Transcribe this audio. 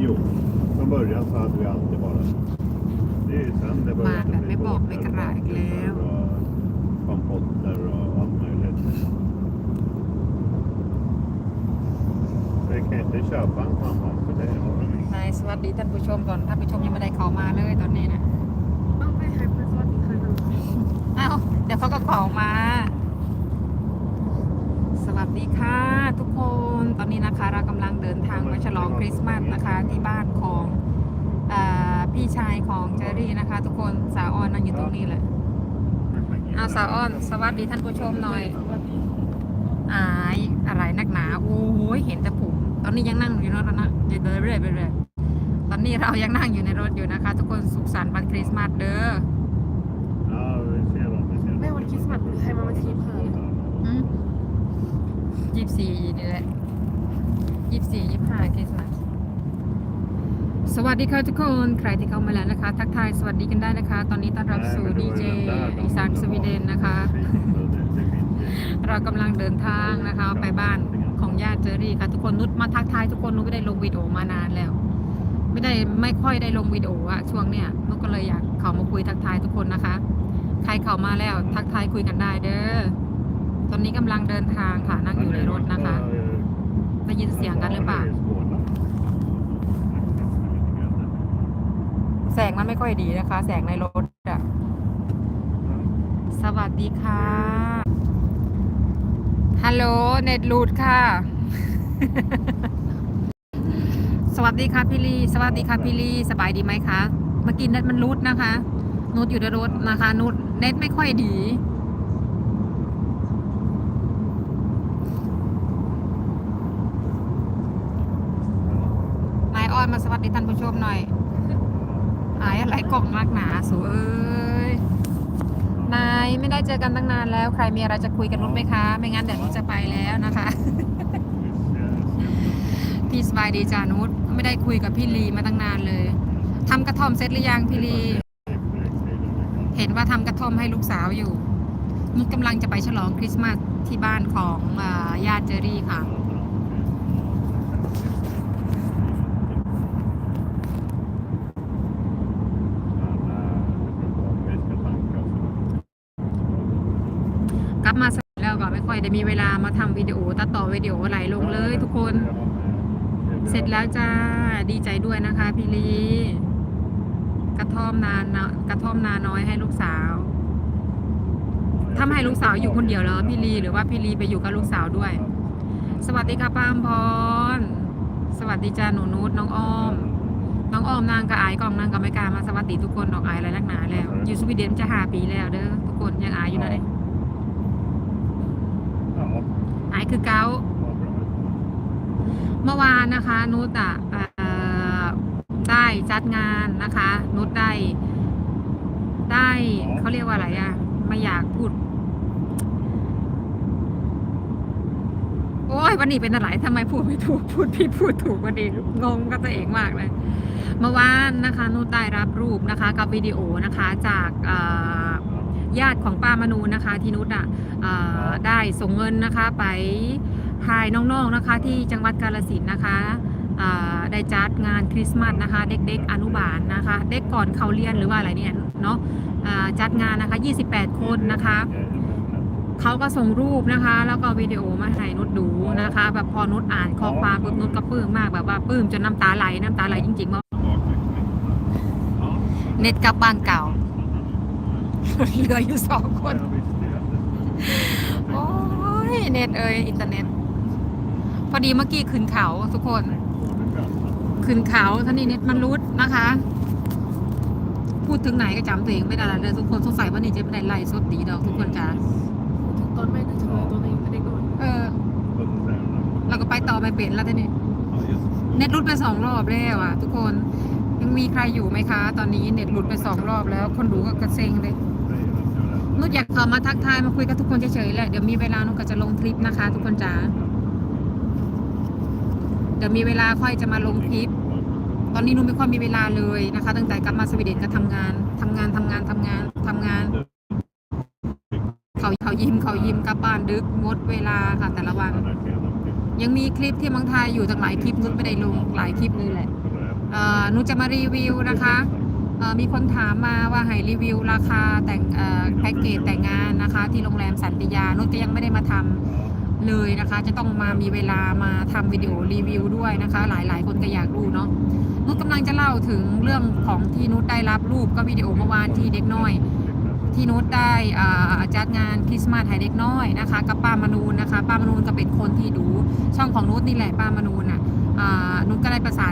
det, ja, jo, från början så hade vi alltid bara... Det är sen det började Man, bli med bak- med båtar, kräklev. båtar och kompotter och allt möjligt. Vi kan inte köpa en mamma för det har vi นายสวัสดีท่านผู้ชมก่อนท่านผู้ชมยังไม่ได้เข้ามาเลยตอนนี้นะต้องไปให้เพื่อนสวัสดีเคยทำอ้าวเดี๋ยวเขาก็เข้ามา สวัสดีค่ะ ฉลองคริสต์มาสนะคะที่บ้านของอาพี่ชายของเจอรี่นะคะ ทุกคนสาวออนนั่งอยู่ตรงนี้แหละเอาสาวออนสวัสดีท่านผู้ชมหน่อยอายอะไรนักหนาโอ้โหเห็นแต่ผมตอนนี้ยังนั่งอยู่ในรถนะอย่าเดินเรื่อยไปเลยตอนนี้เรายังนั่งอยู่ในรถอยู่นะคะ ทุกคนสุขสันต์วันคริสต์มาสเด้อ Ja, vi ser vad vi ser. แม่วันคริสต์มาสใครมาวันคริสต์มาสยี่สิบสี่นี่แหละ ยี่สิบสี่ยี่สิบห้าคริสต์มาสสวัสดีค่ะทุกคนใครที่เข้ามาแล้วนะคะ ทักทายสวัสดีกันได้นะคะ ตอนนี้ต้อนรับสู่ดีเจอีสานสวีเดนนะคะ เรากำลังเดินทางนะคะ ไปบ้านของญาติเจอรี่ค่ะ ทุกคนนุชมาทักทายทุกคนนุชไม่ได้ลงวิดีโอมานานแล้ว ไม่ได้ไม่ค่อยได้ลงวิดีโออะช่วงเนี้ยนุชก็เลยอยากเข้ามาคุยทักทายทุกคนนะคะ ใครเข้ามาแล้วทักทายคุยกันได้เด้อตอนนี้กำลังเดินทางค่ะนั่งอยู่ในรถนะคะ ได้ยินเสียงกันหรือเปล่า แสงมันไม่ค่อยดีนะคะ แสงในรถอะสวัสดีค่ะ ฮัลโหล เน็ตรูดค่ะ สวัสดีค่ะพี่ลี สวัสดีค่ะพี่ลี สบายดีไหมคะ เมื่อกี้เน็ตมันรูดนะคะ นูดอยู่ในรถนะคะ นูดเน็ตไม่ค่อยดี นายอ้อนมา สวัสดีท่านผู้ชมหน่อยอายอะไรกล่องมากหนาสูเอ้ยนายไม่ได้เจอกันตั้งนานแล้ว ใครมีอะไรจะคุยกันรู้ไหมคะ ไม่งั้นเดี๋ยวนุชจะไปแล้วนะคะพี่สบายดีจานุชไม่ได้คุยกับพี่ลีมาตั้งนานเลยทำกระท่อมเสร็จหรือยังพี่ลี เห็นว่าทำกระท่อมให้ลูกสาวอยู่นุชกำลังจะไปฉลองคริสต์มาสที่บ้านของญาติเจอรี่ค่ะ กลับมาสแล้วก็ไม่ค่อยได้มีเวลามาทำวิดีโอตัดต่อวิดีโอไรลลงเลยทุกคน เสร็จแล้วจ้าดีใจด้วยนะคะพี่ลี กระท่อมนานกระท่อมนาน้อยให้ลูกสาวทำให้ลูกสาวอยู่คนเดียวแล้วพี่ลีหรือว่าพี่ลีไปอยู่กับลูกสาวด้วย สวัสดีค่ะป้าอมพร สวัสดีจ้าหนูนุชน้องอ้อม น้องอ้อมนางกับอายกองนางกับไม่กามาสวัสดีทุกคนออกอายอะไรนักหนาแล้วอยู่สวีเดนจะหาปีแล้วเด้อทุกคนยังอายอยู่นะเนี่ยอาย คือเกาเมื่อวานนะคะนุชอะได้จัดงานนะคะนุชได้ ได้เขาเรียกว่าอะไรอะไม่อยากพูด โอ้ยวันนี้เป็นอะไรทำไมพูดไม่ถูกพูดพี่พูดถูกวันนี้งงกับตัวเองมากเลยเมื่อวานนะคะนุชได้รับรูปนะคะ กับวิดีโอนะคะ จากอ ญาติของป้ามนูนนะคะที่นุชอะเอ่อได้ส่งเงินนะคะไปให้น้องๆนะคะที่จังหวัดกาฬสินธุ์นะคะเอ่อได้จัดงานคริสต์มาสนะคะ เด็กๆอนุบาลนะคะ เด็กก่อนเขาเรียนหรือว่าอะไรเนี่ยเนาะเอ่อจัดงานนะคะ 28 คนนะคะเขาก็ส่งรูปนะคะ แล้วก็วิดีโอมาให้นุชดูนะคะ แบบพอนุชอ่านข้อความปุ๊บนุชก็ปลื้มมากแบบว่าปลื้มจนน้ำตาไหลน้ำตาไหลจริงๆว่าเน็ตกลับบ้านเก่า เหลืออยู่สองคน โอ้ยเน็ตเอ้ยอินเทอร์เน็ต พอดีเมื่อกี้ขึ้นเขาทุกคน ขึ้นเขาท่านี้เน็ตมันรุดนะคะ พูดถึงไหนก็จำตัวเองไม่ได้แล้วเลยทุกคนสงสัยว่านี่จะไม่ได้ไล่สดดีดอกทุกคนจ้าตอนแม่นึกถึงเลยตัวเองไม่ได้โดนเออเราก็ไปต่อไปเป็นแล้วทีนี้เน็ตรุดไปสองรอบแล้วอะ ทุกคนยังมีใครอยู่ไหมคะ ตอนนี้เน็ตหลุดไปสองรอบแล้ว คนดูก็กระเซ็งเลย นุชอยากข้ามาทักทายมาคุยกับทุกคนเฉยๆแหละเดี๋ยวมีเวลานุชก็จะลงคลิปนะคะ ทุกคนจ๋าเดี๋ยวมีเวลาค่อยจะมาลงคลิป ตอนนี้นุชไม่ค่อยมีเวลาเลยนะคะ ตั้งแต่กลับมาสวีเดนก็ทำงานทำงานทำงานทำงานทำงาน เขาเขายิ้มเขายิ้มกลับบ้านดึกงดเวลาค่ะ แต่ละวัน ยังมีคลิปที่เมืองไทยอยู่ตั้งหลายคลิปนุชไม่ได้ลงหลายคลิปเลยแหละเอ่อนุชจะมารีวิวนะคะ มีคนถามมาว่าให้รีวิวราคาแต่งแพ็กเกจแต่งงานนะคะ ที่โรงแรมสันติยานุชก็ยังไม่ได้มาทำเลยนะคะ จะต้องมามีเวลามาทำวิดีโอรีวิวด้วยนะคะ หลายๆ คนก็อยากดูเนาะนุชกำลังจะเล่าถึงเรื่องของที่นุชได้รับรูปก็วิดีโอเมื่อวานที่เด็กน้อย ที่นุชได้อาจัดงานคริสต์มาสให้เด็กน้อยนะคะ กับป้ามนูนนะคะ ป้ามนูนก็เป็นคนที่ดูช่องของนุชนี่แหละป้ามนูนอะอ่านุชก็ได้ประสาน